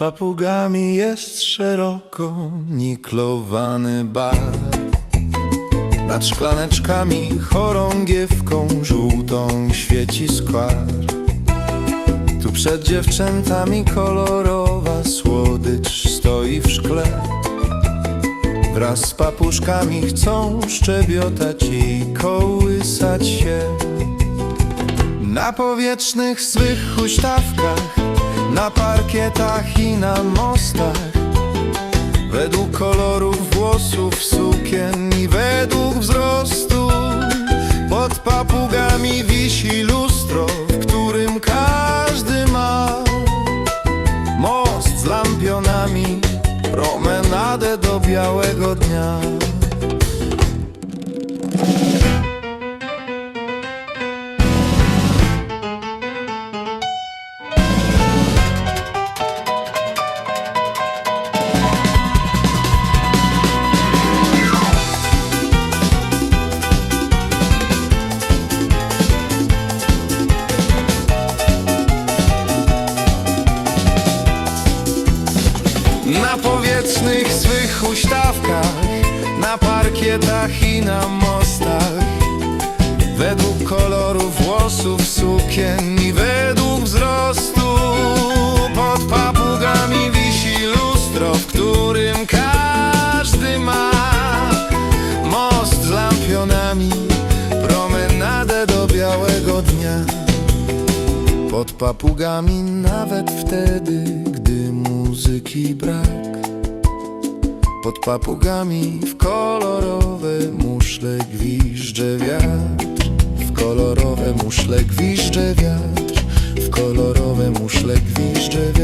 papugami jest szeroko niklowany bar. Nad szklaneczkami chorągiewką żółtą świeci skłar Tu przed dziewczętami kolorowa słodycz stoi w szkle. Wraz z papuszkami chcą szczebiotać i kołysać się. Na powietrznych swych huśtawkach Na parkietach i na mostach. Według kolorów włosów, sukien i według wzrostu Pod papugami wisi lustro, w którym każdy ma Most z lampionami, promenadę do białego dnia Na powietrznych swych huśtawkach Na parkietach i na mostach. Według kolorów włosów, sukien i według wzrostu Pod papugami wisi lustro, w którym każdy ma Most z lampionami, promenadę do białego dnia. Pod papugami nawet wtedy, gdy muzyki brak Pod papugami w kolorowe muszle gwizdże wiatr. W kolorowe muszle gwizdże wiatr. W kolorowe muszle gwizdże wiatr